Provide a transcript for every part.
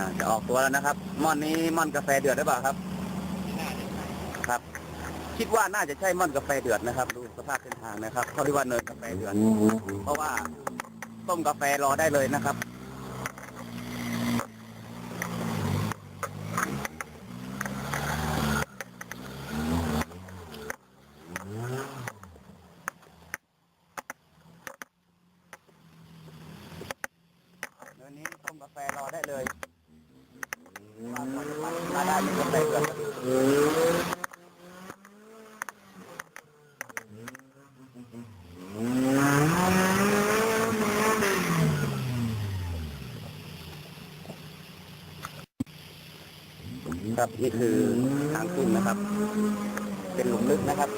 อ่าจะออกตัวแล้วนะครับม่อนนี้ม่อนกาแฟเดือดหรือเปล่าครับ ครับ คิดว่าน่าจะใช่ม่อนกาแฟเดือดนะครับ ดูสภาพเส้นทางนะครับเพราะที่ว่าเนินกาแฟเดือดเพราะว่าต้มกาแฟรอได้เลยนะครับเดี๋ยนี้ต้มกาแฟรอได้เลย ครับนี่คือทางขึ้นนะครับ เป็นหลุมลึกนะครับ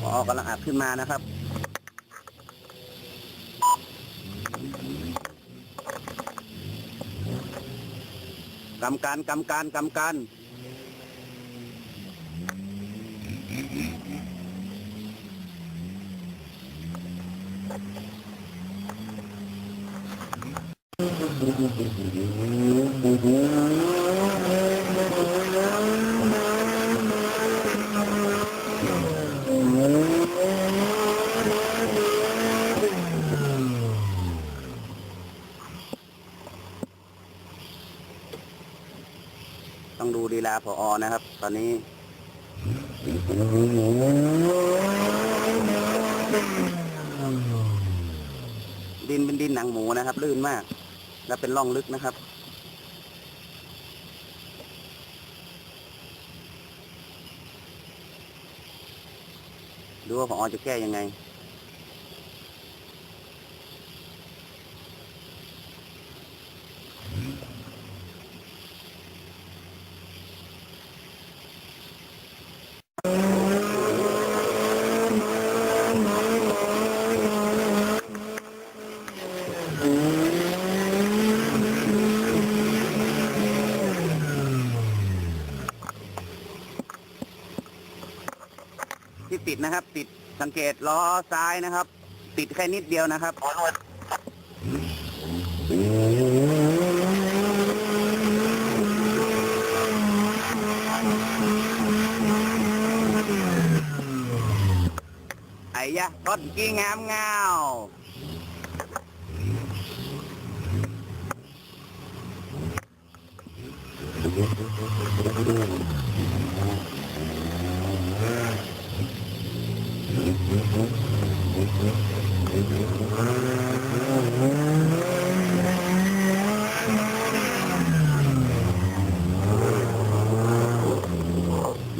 พอกำลังอัด ขึ้นมานะครับ กรรมการกรรมการกรรมการต้องดูดีลาพ ออนะครับ ตอนนี้ดินเป็นดินหนังหมูนะครับ ลื่นมาก และเป็นร่องลึกนะครับ ดูว่าพออจะแก้ยังไง ที่ติดนะครับ ติดสังเกตล้อซ้ายนะครับ ติดแค่นิดเดียวนะครับไอ้ยะรถกี้งามงา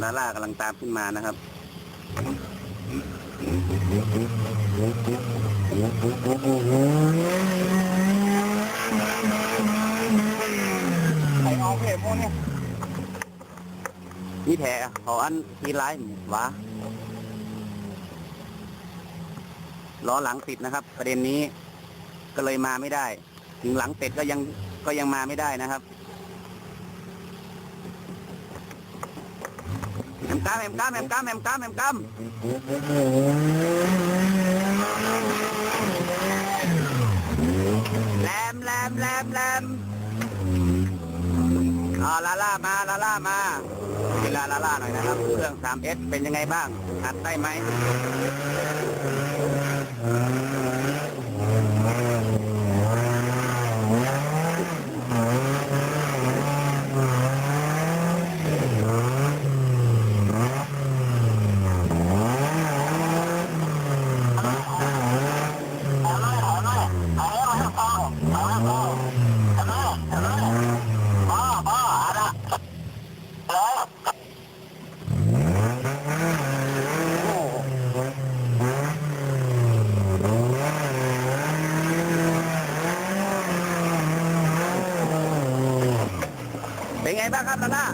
มา ล่ากำลังตามขึ้นมานะครับใครเอาเพจพวกเนี่ยนี่แผลเขาอันทีร้ายวะล้อหลังติดนะครับ ประเด็นนี้ก็เลยมาไม่ได้ ถึงหลังติดก็ยังก็ยังมาไม่ได้นะครับแห มก้ามแหมก้ามแหมก้ามแหมก้ามแหมก้ามแหลมแหลมแหลมแหลมอ่าลาล่ามาลาล่ามาเวลาลาล่าหน่อยนะครับ เครื่อง 3S เป็นยังไงบ้างอัดได้ไหม ครับน้า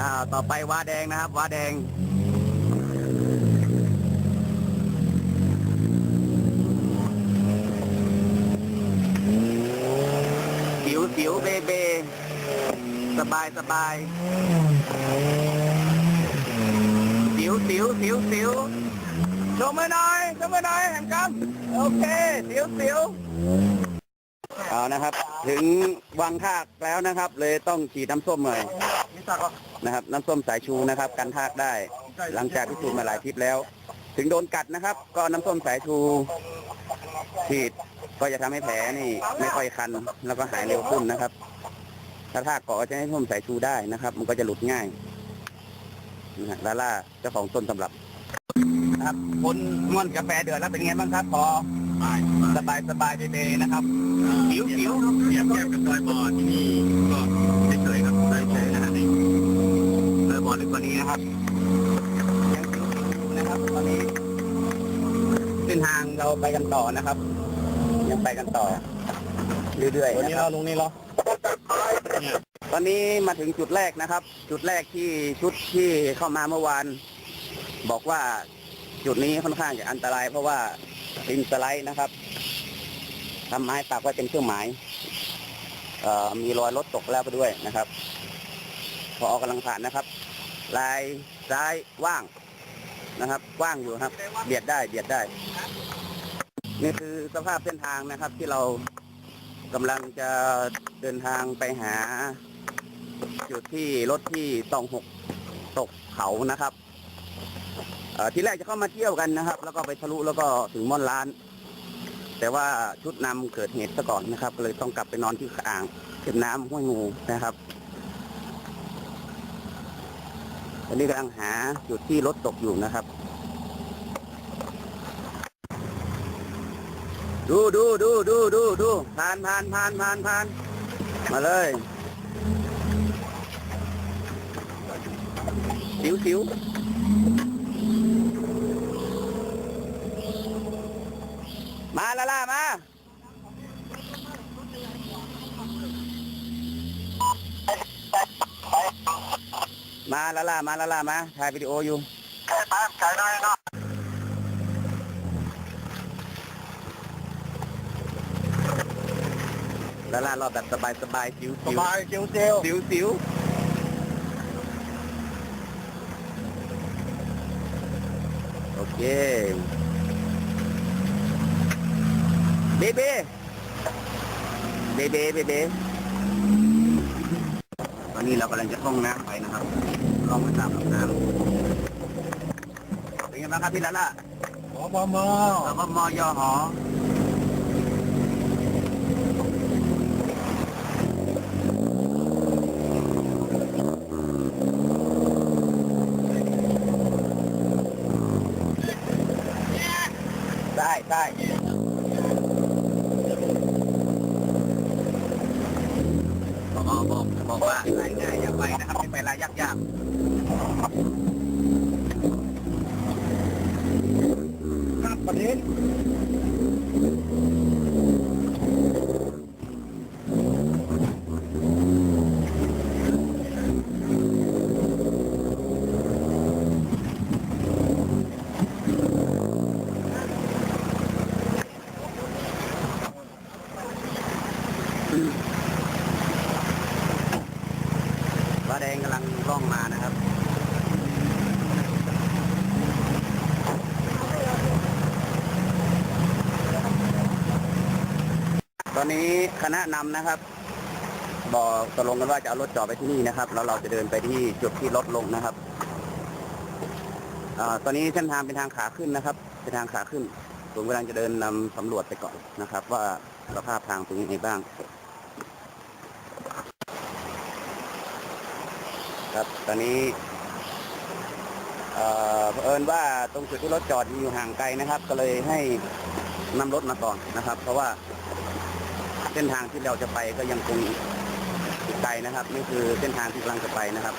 อ่าต่อไปว้าแดงนะครับว้าแดงสิวสิวเบเบ สบายสบายสิวสิวสิวสิวชมไปหน้อยชมไปหน้อยแห็งครัโอเคสิวสิว เอานะครับ ถึงวังทากแล้วนะครับ เลยต้องฉีดน้ำส้มหน่อยนะครับ น้ำส้มสายชูนะครับ กันทากได้ หลังจากพิสูจน์มาหลายทริปแล้ว ถึงโดนกัดนะครับ ก็น้ำส้มสายชูฉีดก็จะทำให้แผลนี่ไม่ค่อยคัน แล้วก็หายเร็วขึ้นนะครับ ถ้าทากเกาะจะให้ส้มสายชูได้นะครับ มันก็จะหลุดง่ายนะฮะลาล่าเจ้าของต้นตำรับ ครับคนง่วนกาแฟเดือดแล้วเป็นไงบ้างครับพอ สบายสบายเบๆนะครับผิวผิวเทียบเทียบกับดอยบอที่นี่ก็เฉยๆครับเฉยๆนะฮะนี่เลยบอลลึกกว่านี้นะครับยังผิวๆอลนะครับตอนนี้เส้นทางเราไปกันต่อนะครับ ยังไปกันต่อเรื่อยๆวันนี้เราลงนี่เหรอตอนนี้มาถึงจุดแรกนะครับ จุดแรกที่ชุดที่เข้ามาเมื่อวาน บอกว่าจุดนี้ค่อนข้างจะอันตรายเพราะว่า ดินสไลด์นะครับทำไม้ปักไว้เป็นเครื่องหมายมีรอยรถตกแล้วไปด้วยนะครับ พอออกกำลังผ่านนะครับ ลายซ้ายว่างนะครับ ว่างอยู่ครับ เบียดได้เบียดได้ นี่คือสภาพเส้นทางนะครับ ที่เรากำลังจะเดินทางไปหา จุดที่รถที่ตองหกตกเขานะครับ ทีแรกจะเข้ามาเที่ยวกันนะครับ แล้วก็ไปทะลุแล้วก็ถึงม่อนล้าน แต่ว่าชุดนำเกิดเหตุซะก่อนนะครับเลยต้องกลับไปนอนที่อ่างเก็บน้ำห้วยงูนะครับตอนนี้กำลังหาจุดที่รถตกอยู่นะครับ ดูดูดูดูดูดูผ่านผ่านผ่านผ่านผ่านมาเลยสิวสิว มาละล่ามา มาละล่ามาละล่ามา ถ่ายวิดีโออยู่แค่ตามใจได้เนาะละล่ารอบแบบสบายสบายสิวสสิวบายเจียวเจียวสิวสิวโอเค เบเบเบเบเบเบตอนนี้เรากำลังจะท่องน้ำไปนะครับล่องไปตามลำน้ำเป็นไงบ้างครับพี่ละล่ะหมอมอมอเราก็มอยอหอได้ได้บอกบอกบอกว่าลายง่ายอย่าไปนะครับไม่ไปลายยากยากๆ ครับ ประเด็นฟ้าแดงกำลังล่องมานะครับ ตอนนี้ คณะนำนะครับ บอกตกลงกันว่าจะเอารถจอดไปที่นี่นะครับ แล้วเราจะเดินไปที่จุดที่รถลงนะครับอตอนนี้เส้นทางเป็นทางขาขึ้นนะครับ เป็นทางขาขึ้นผมกำลังจะเดินนำสำรวจไปก่อนนะครับ ว่าสภาพทางเป็นยังไงบ้าง ครับ ตอนนี้เอ่อเผอิญว่าตรงจุดที่รถจอดอยู่ห่างไกลนะครับ ก็เลยให้นำรถมาก่อนนะครับ เพราะว่า เส้นทางที่เราจะไปก็ยังคงติดใจนะครับ นี่คือเส้นทางที่กำลังจะไปนะครับ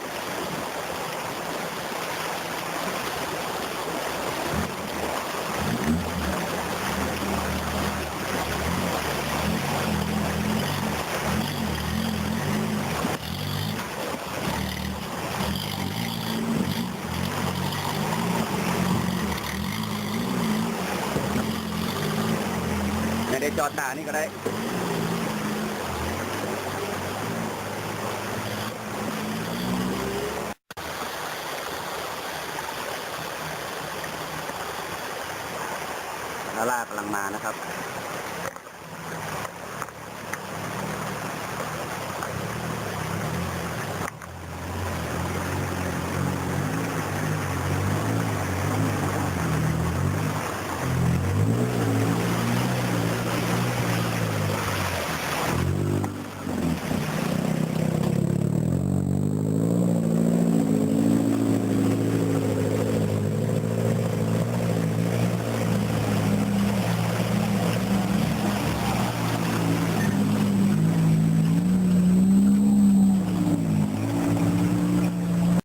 จอตานี่ก็ได้าล่ากำลังมานะครับ